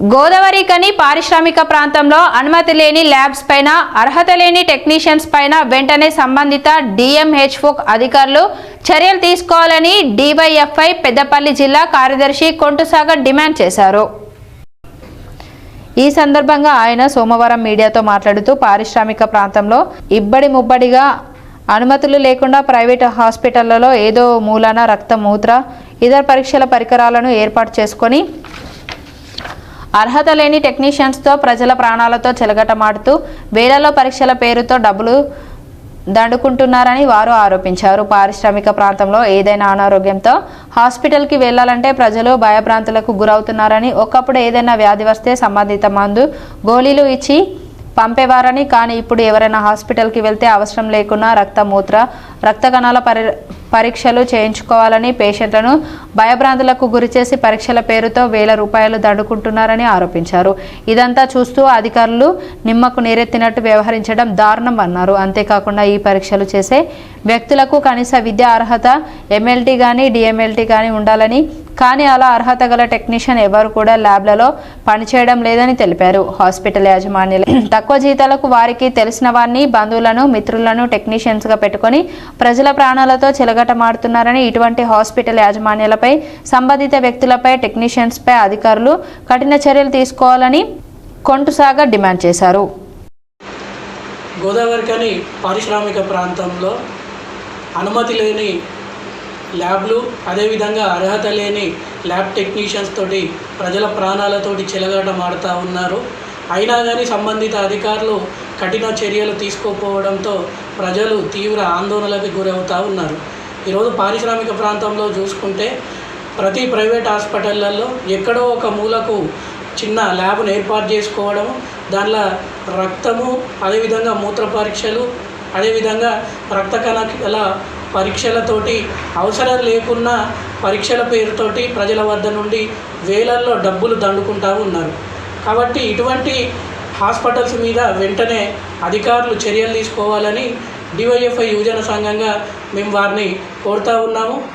గోదావరి కని పారిశ్రామిక ప్రాంతంలో అనుమతి లేని ల్యాబ్స్ పైన అర్హత లేని టెక్నీషియన్స్ పైన వెంటనే సంబంధిత డిఎంహెచ్ఓ అధికారులు చర్యలు తీసుకోవాలని డివైఎఫ్ఐ పెద్దపల్లి జిల్లా కార్యదర్శి కొంటుసాగర్ డిమాండ్ చేశారు. ఈ సందర్భంగా ఆయన సోమవారం మీడియాతో మాట్లాడుతూ పారిశ్రామిక ప్రాంతంలో ఇబ్బడి ముబ్బడిగా అనుమతులు లేకుండా ప్రైవేట్ హాస్పిటళ్ళలో ఏదో మూలాన రక్త మూత్ర ఇతర పరీక్షల పరికరాలను ఏర్పాటు చేసుకొని అర్హత లేని టెక్నీషియన్స్తో ప్రజల ప్రాణాలతో చెలగటమాడుతూ వేలలో పరీక్షల పేరుతో డబ్బులు దండుకుంటున్నారని వారు ఆరోపించారు. పారిశ్రామిక ప్రాంతంలో ఏదైనా అనారోగ్యంతో హాస్పిటల్కి వెళ్ళాలంటే ప్రజలు భయభ్రాంతులకు గురవుతున్నారని ఒకప్పుడు ఏదైనా వ్యాధి వస్తే సంబంధిత మందు గోళీలు ఇచ్చి పంపేవారని కానీ ఇప్పుడు ఎవరైనా హాస్పిటల్కి వెళ్తే అవసరం లేకున్నా రక్త మూత్ర రక్త కణాల పరి పరీక్షలు చేయించుకోవాలని పేషెంట్లను భయభ్రాంతులకు గురిచేసి పరీక్షల పేరుతో వేల రూపాయలు దండుకుంటున్నారని ఆరోపించారు. ఇదంతా చూస్తూ అధికారులు నిమ్మకు నీరెత్తినట్టు వ్యవహరించడం దారుణం అన్నారు. అంతేకాకుండా ఈ పరీక్షలు చేసే వ్యక్తులకు కనీస విద్యా అర్హత ఎంఎల్టీ కానీ డిఎంఎల్టీ కానీ ఉండాలని కానీ అలా అర్హత గల టెక్నీషియన్ ఎవరు కూడా ల్యాబ్లలో పనిచేయడం లేదని తెలిపారు. హాస్పిటల్ యాజమాన్యులు తక్కువ జీతాలకు వారికి తెలిసిన వారిని బంధువులను మిత్రులను టెక్నీషియన్స్గా పెట్టుకొని ప్రజల ప్రాణాలతో చెలగటమాడుతున్నారని ఇటువంటి హాస్పిటల్ యాజమాన్యాలపై సంబంధిత వ్యక్తులపై టెక్నీషియన్స్పై అధికారులు కఠిన చర్యలు తీసుకోవాలని కొంటుసాగర్ డిమాండ్ చేశారు. గోదావరి కని పారిశ్రామిక ప్రాంతంలో అనుమతి లేని ల్యాబ్లు అదేవిధంగా అర్హత లేని ల్యాబ్ టెక్నీషియన్స్ తోటి ప్రజల ప్రాణాలతోటి చెలగాటమాడుతూ ఉన్నారు. అయినా కానీ సంబంధిత అధికారులు కఠిన చర్యలు తీసుకోకపోవడంతో ప్రజలు తీవ్ర ఆందోళనలకు గురవుతూ ఉన్నారు. ఈరోజు పారిశ్రామిక ప్రాంతంలో చూసుకుంటే ప్రతి ప్రైవేట్ హాస్పిటళ్ళలో ఎక్కడో ఒక మూలకు చిన్న ల్యాబ్ను ఏర్పాటు చేసుకోవడం దానిలో రక్తము అదేవిధంగా మూత్ర పరీక్షలు అదేవిధంగా రక్త కణాల పరీక్షలతోటి అవసరం లేకున్నా పరీక్షల పేరుతోటి ప్రజల వద్ద నుండి వేలల్లో డబ్బులు దండుకుంటూ ఉన్నారు. కాబట్టి ఇటువంటి హాస్పిటల్స్ మీద వెంటనే అధికారులు చర్యలు తీసుకోవాలని డివైఎఫ్ఐ యువజన సంఘంగా మేము వారిని కోరుతూ ఉన్నాము.